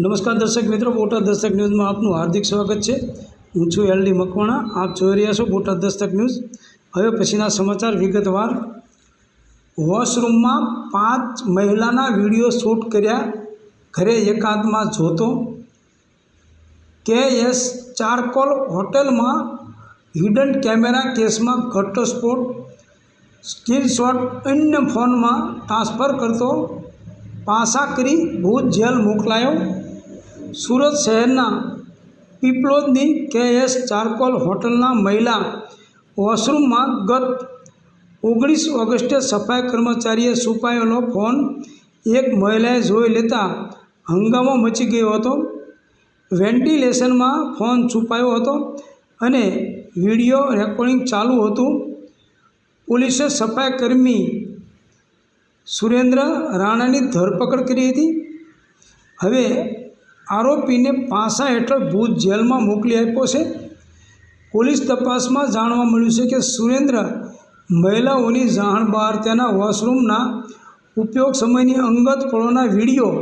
નમસ્કાર દર્શક મિત્રો, બોટાદ દસ્તક ન્યૂઝમાં આપનું હાર્દિક સ્વાગત છે. હું છું એલ ડી મકવાણા, આપ જોઈ રહ્યા છો બોટાદ દસ્તક ન્યૂઝ. હવે પછીના સમાચાર વિગતવાર. વોશરૂમમાં પાંચ મહિલાના વીડિયો શૂટ કર્યા. ઘરે એકાંતમાં જોતો. કે એસ ચારકોલ હોટેલમાં હિડન કેમેરા કેસમાં ઘટસ્ફોટ સ્ક્રીનશોટ અન્ય ફોનમાં ટ્રાન્સફર કરતો. પાસા કરી ભુજ જેલ મોકલાયો. સુરત શહેરના પીપલોદની કે એસ ચારકોલ હોટલના મહિલા વોશરૂમમાં ગત ઓગણીસ ઓગસ્ટે સફાઈ કર્મચારીએ છુપાયેલો ફોન એક મહિલાએ જોઈ લેતા હંગામો મચી ગયો હતો. વેન્ટિલેશનમાં ફોન છુપાયો હતો અને વીડિયો રેકોર્ડિંગ ચાલુ હતું. પોલીસે સફાઈ કર્મી સુરેન્દ્ર રાણાની ધરપકડ કરી હતી. હવે આરોપીને પાસા હેઠળ ભુજ જેલમાં મોકલી આપ્યો છે. પોલીસ તપાસમાં જાણવા મળ્યું છે કે સુરેન્દ્ર મહિલાઓની જાણ બહાર તેના વોશરૂમના ઉપયોગ સમયની અંગત પળોના વીડિયો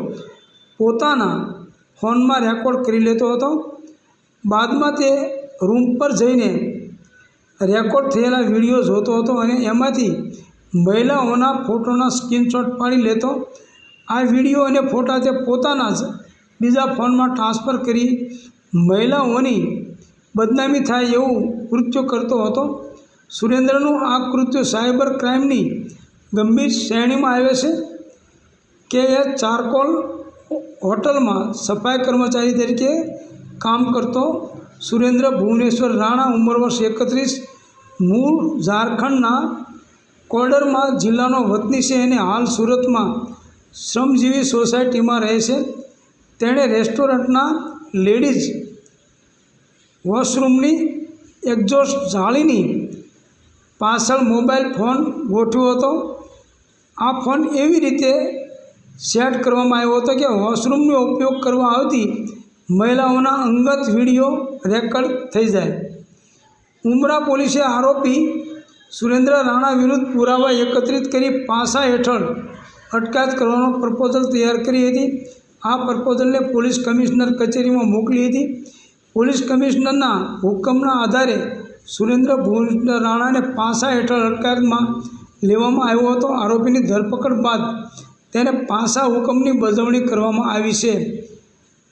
પોતાના ફોનમાં રેકોર્ડ કરી લેતો હતો. બાદમાં તે રૂમ પર જઈને રેકોર્ડ થયેલા વીડિયો જોતો હતો અને એમાંથી મહિલાઓના ફોટોના સ્ક્રીનશોટ પાડી લેતો. આ વીડિયો અને ફોટા તે પોતાના જ બીજા ફોનમાં ટ્રાન્સફર કરી મહિલાઓની બદનામી થાય એવું કૃત્યો કરતો હતો. સુરેન્દ્રનું આ કૃત્ય સાયબર ક્રાઇમની ગંભીર શ્રેણીમાં આવે છે. કે એ ચારકોલ હોટલમાં સફાઈ કર્મચારી તરીકે કામ કરતો સુરેન્દ્ર ભુવનેશ્વર રાણા, ઉંમર વર્ષ એકત્રીસ, મૂળ ઝારખંડના કોડરમાં જિલ્લાનો વતની છે અને હાલ સુરતમાં શ્રમજીવી સોસાયટીમાં રહે છે. તેણે રેસ્ટોરન્ટના લેડીઝ વોશરૂમની એક્ઝોસ્ટ જાળીની પાછળ મોબાઈલ ફોન ગોઠવ્યો હતો. આ ફોન એવી રીતે સેટ કરવામાં આવ્યો હતો કે વોશરૂમનો ઉપયોગ કરવા આવતી મહિલાઓના અંગત વીડિયો રેકર્ડ થઈ જાય. ઉમરા પોલીસે આરોપી સુરેન્દ્ર રાણા વિરુદ્ધ પુરાવા એકત્રિત કરી પાસા હેઠળ અટકાયત કરવાનો પ્રપોઝલ તૈયાર કરી હતી. આ પ્રપોઝલને પોલીસ કમિશનર કચેરીમાં મોકલી હતી. પોલીસ કમિશનરના હુકમના આધારે સુરેન્દ્ર ભુવન રાણાને પાસા હેઠળ અટકાયતમાં લેવામાં આવ્યો હતો. આરોપીની ધરપકડ બાદ તેને પાસા હુકમની બજવણી કરવામાં આવી છે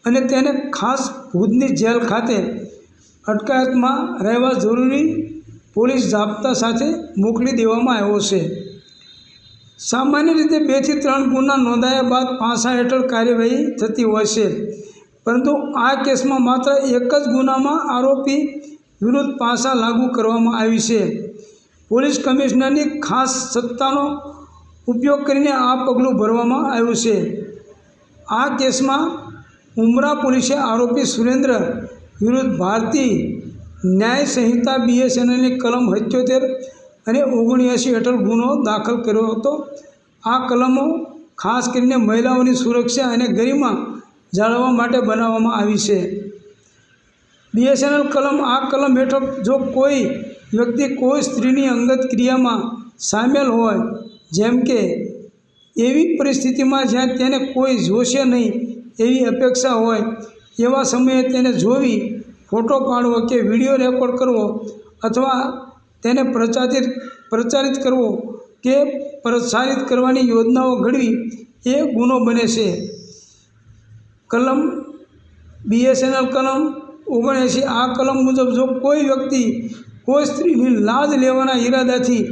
અને તેને ખાસ ભુજની જેલ ખાતે અટકાયતમાં રહેવા જરૂરી પોલીસ જાપ્તા સાથે મોકલી દેવામાં આવ્યો છે. સામાન્ય રીતે બેથી ત્રણ ગુના નોંધાયા બાદ પાસા હેઠળ કાર્યવાહી થતી હોય છે. પરંતુ આ કેસમાં માત્ર એક જ ગુનામાં આરોપી વિરુદ્ધ પાસા લાગુ કરવામાં આવી છે. પોલીસ કમિશનરની ખાસ સત્તાનો ઉપયોગ કરીને આ પગલું ભરવામાં આવ્યું છે. આ કેસમાં ઉમરા પોલીસે આરોપી સુરેન્દ્ર વિરુદ્ધ ભારતી ન્યાય સંહિતા બીએસએનએલની કલમ સત્યોતેર અને ઓગણએંસી હેઠળ ગુનો દાખલ કર્યો હતો. આ કલમો ખાસ કરીને મહિલાઓની સુરક્ષા અને ગરિમા જાળવવા માટે બનાવવામાં આવી છે. બીએસએનએલ કલમ આ કલમ હેઠળ જો કોઈ વ્યક્તિ કોઈ સ્ત્રીની અંગત ક્રિયામાં સામેલ હોય, જેમ કે એવી પરિસ્થિતિમાં જ્યાં તેને કોઈ જોશે નહીં એવી અપેક્ષા હોય, એવા સમયે તેને જોવી, ફોટો પાડવો કે વીડિયો રેકોર્ડ કરવો અથવા તેને પ્રચારિત પ્રચારિત કરવો કે પ્રસારિત કરવાની યોજનાઓ ઘડવી એ ગુનો બને છે. કલમ, બીએસએનએલ કલમ ઓગણએંસી આ કલમ મુજબ જો કોઈ વ્યક્તિ, કોઈ સ્ત્રીની લાજ લેવાના ઈરાદાથી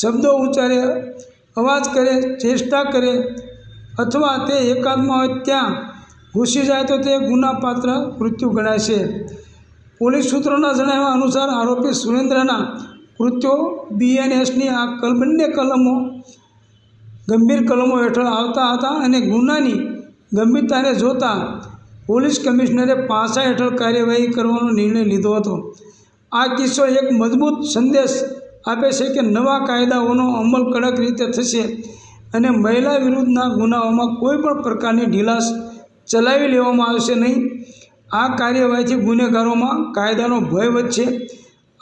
શબ્દો ઉચ્ચારે, અવાજ કરે, ચેષ્ટા કરે અથવા તે એકાંતમાં હોય ત્યાં ઘૂસી જાય તો તે ગુનાપાત્ર મૃત્યુ ગણાય છે. પોલીસ સૂત્રોના જણાવ્યા અનુસાર આરોપી સુરેન્દ્રના કૃત્યો બીએનએસની આ કલ, બંને કલમો ગંભીર કલમો હેઠળ આવતા હતા અને ગુનાની ગંભીરતાને જોતા પોલીસ કમિશનરે પાસા હેઠળ કાર્યવાહી કરવાનો નિર્ણય લીધો હતો. આ કિસ્સો એક મજબૂત સંદેશ આપે છે કે નવા કાયદાઓનો અમલ કડક રીતે થશે અને મહિલા વિરુદ્ધના ગુનાઓમાં કોઈ પણ પ્રકારની ઢીલાસ ચલાવી લેવામાં આવશે નહીં. આ કાર્યવાહીથી ગુનેગારોમાં કાયદાનો ભય વધશે.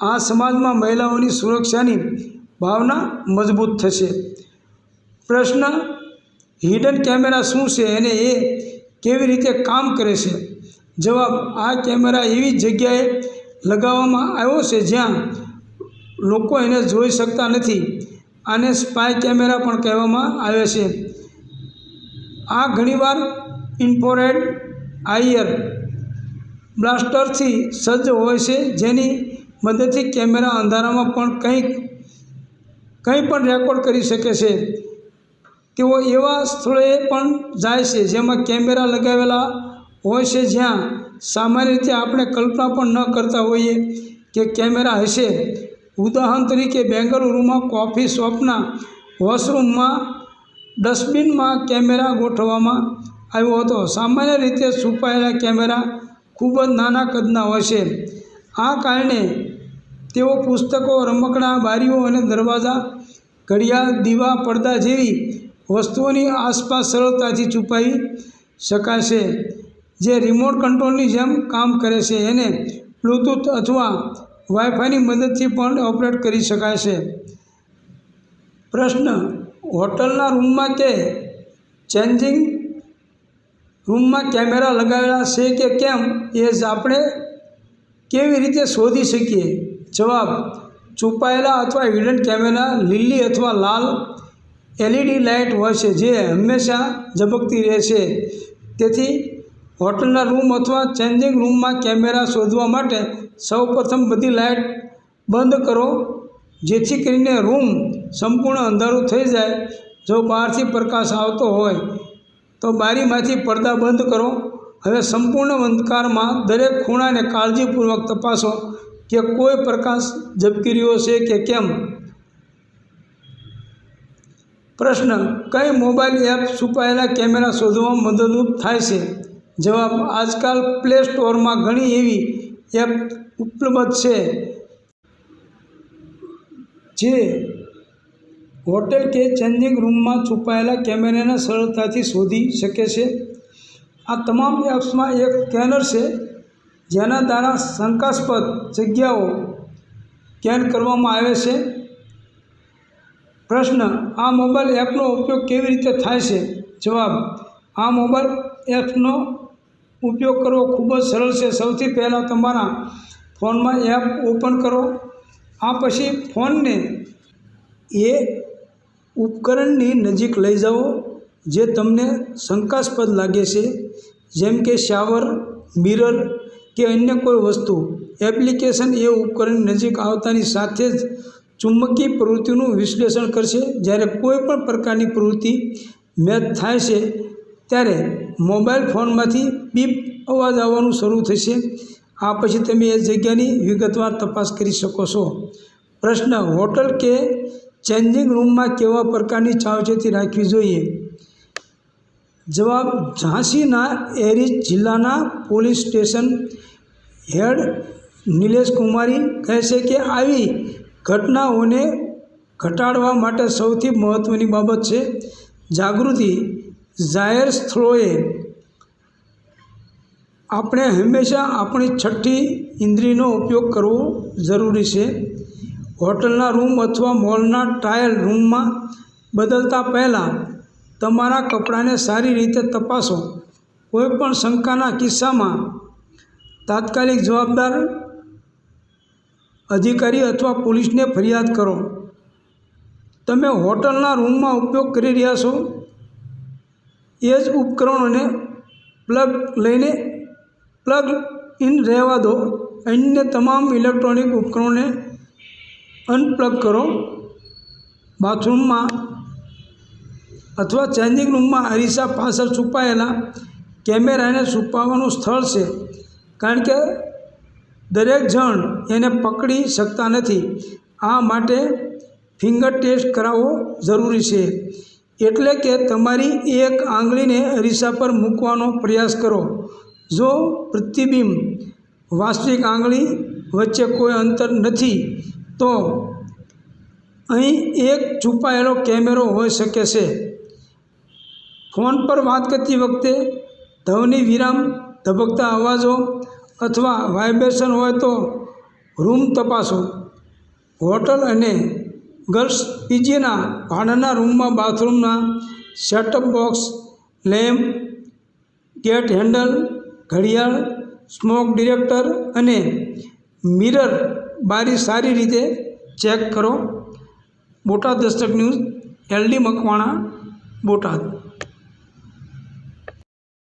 આ સમાજમાં મહિલાઓની સુરક્ષાની ભાવના મજબૂત થશે. પ્રશ્ન, હિડન કેમેરા શું છે અને એ કેવી રીતે કામ કરે છે? જવાબ, આ કેમેરા એવી જગ્યાએ લગાવવામાં આવ્યો છે જ્યાં લોકો એને જોઈ શકતા નથી આને સ્પાય કેમેરા પણ કહેવામાં આવે છે. આ ઘણીવાર ઇન્ફોરેડ આયર બ્લાસ્ટરથી સજ્જ હોય છે જેની મદદથી કેમેરા અંધારામાં પણ કંઈક, કંઈ પણ રેકોર્ડ કરી શકે છે. તેઓ એવા સ્થળોએ પણ જાય છે જેમાં કેમેરા લગાવેલા હોય છે જ્યાં સામાન્ય રીતે આપણે કલ્પના પણ ન કરતા હોઈએ કે કેમેરા હશે. ઉદાહરણ તરીકે બેંગલુરુમાં કોફી શોપના વોશરૂમમાં ડસ્ટબિનમાં કેમેરા ગોઠવવામાં આવ્યો હતો. સામાન્ય રીતે છુપાયેલા કેમેરા ખૂબ જ નાના કદના હોય છે. આ કારણે તેઓ પુસ્તકો, રમકડાં, બારીઓ અને દરવાજા, ઘડિયાળ, દીવા, પડદા જેવી વસ્તુઓની આસપાસ સરળતાથી છુપાવી શકાય છે જે રિમોટ કંટ્રોલની જેમ કામ કરે છે. એને બ્લૂટૂથ અથવા વાઈફાઈની મદદથી પણ ઓપરેટ કરી શકાય છે. પ્રશ્ન, હોટલના રૂમમાં કે ચેન્જિંગ રૂમમાં કેમેરા લગાવેલા છે કે કેમ? એ જ આપણે કેવી રીતે શોધી શકીએ? જવાબ, છુપાયેલા અથવા હિડન કેમેરા લીલી અથવા લાલ એલઈડી લાઇટ હોય છે, જે હંમેશા ઝબકતી રહે છે તેથી, હોટલના રૂમ અથવા ચેન્જિંગ રૂમમાં કેમેરા શોધવા માટે સૌપ્રથમ બધી લાઇટ બંધ કરો, જેથી કરીને રૂમ સંપૂર્ણ અંધારું થઈ જાય, જો બહારથી પ્રકાશ આવતો હોય. તો બારીમાંથી પડદા બંધ કરો. હવે સંપૂર્ણ અંધકારમાં દરેક ખૂણાને કાળજીપૂર્વક તપાસો. કે કોઈ પ્રકાશ ઝબકી રહ્યો છે કે કેમ? પ્રશ્ન, કઈ મોબાઈલ એપ છુપાયેલા કેમેરા શોધવામાં મદદરૂપ થાય છે? જવાબ, આજકાલ પ્લે સ્ટોરમાં ઘણી એવી એપ ઉપલબ્ધ છે જે હોટેલ કે ચેન્જિંગ રૂમમાં છુપાયેલા કેમેરાને સરળતાથી શોધી શકે છે. આ તમામ એપ્સમાં એક સ્કેનર છે જેના દ્વારા શંકાસ્પદ જગ્યાઓ સ્કેન કરવામાં આવે છે? પ્રશ્ન, આ મોબાઈલ એપનો ઉપયોગ કેવી રીતે થાય છે? જવાબ, આ મોબાઈલ એપ્સનો ઉપયોગ કરવો ખૂબ જ સરળ છે. સૌથી પહેલાં તમારા ફોનમાં એપ ઓપન કરો. આ પછી ફોનને એ ઉપકરણની નજીક લઈ જાઓ, જે તમને શંકાસ્પદ લાગે છે. જેમ કે શાવર, મિરર કે અન્ય કોઈ વસ્તુ. એપ્લિકેશન એ ઉપકરણની નજીક આવતાની સાથે જ ચુંબકીય પ્રવૃત્તિનું વિશ્લેષણ કરશે. જ્યારે કોઈ પણ પ્રકારની પ્રવૃત્તિ મેચ થાય છે, ત્યારે મોબાઈલ ફોનમાંથી બીપ અવાજ આવવાનું શરૂ થશે. આ પછી તમે એ જગ્યાની વિગતવાર તપાસ કરી શકો છો. પ્રશ્ન, હોટલ કે ચેન્જિંગ રૂમમાં કેવા પ્રકારની સાવચેતી રાખવી જોઈએ? જવાબ, ઝાંસીના એરિઝ જિલ્લાના police station head Nilesh Kumari કહે છે કે આવી ઘટનાઓને ઘટાડવા માટે સૌથી મહત્ત્વની બાબત છે. જાગૃતિ જાહેર સ્થળોએ આપણે હંમેશા આપણી છઠ્ઠી ઇન્દ્રિયનો ઉપયોગ કરવો જરૂરી છે. હોટલના રૂમ અથવા મોલના ટ્રાયલ રૂમમાં બદલતા પહેલાં તમારા કપડાને સારી રીતે તપાસો. કોઈપણ શંકાના કિસ્સામાં તાત્કાલિક જવાબદાર અધિકારી અથવા પોલીસને ફરિયાદ કરો. તમે હોટલના રૂમમાં ઉપયોગ કરી રહ્યા છો. એ જ ઉપકરણોને પ્લગ લઈને પ્લગ ઇન રહેવા દો. અન્ય તમામ ઇલેક્ટ્રોનિક ઉપકરણોને અનપ્લગ કરો. બાથરૂમમાં અથવા ચેન્જિંગ રૂમમાં અરીસા પાછળ છુપાયેલા કેમેરાને છુપાવવાનું સ્થળ છે. કારણ કે દરેક જણ એને પકડી શકતા નથી. આ માટે ફિંગર ટેસ્ટ કરાવવો જરૂરી છે. એટલે કે તમારી એક આંગળીને અરીસા પર મૂકવાનો પ્રયાસ કરો. જો પ્રતિબિંબ વાસ્તવિક આંગળી વચ્ચે કોઈ અંતર નથી, તો અહીં એક છુપાયેલો કેમેરો હોઈ શકે છે. ફોન પર વાત કરતી વખતે ધ્વનિ વિરામ ધબકતા અવાજો અથવા વાઇબ્રેશન હોય તો રૂમ તપાસો. હોટલ અને ગર્લ્સ પીજીના ભાડાના રૂમમાં બાથરૂમના setup box lamp gate handle ઘડિયાળ સ્મોક ડિરેક્ટર અને મિરર બારી સારી રીતે ચેક કરો. Botad Dastak news, LD Makwana, Botad.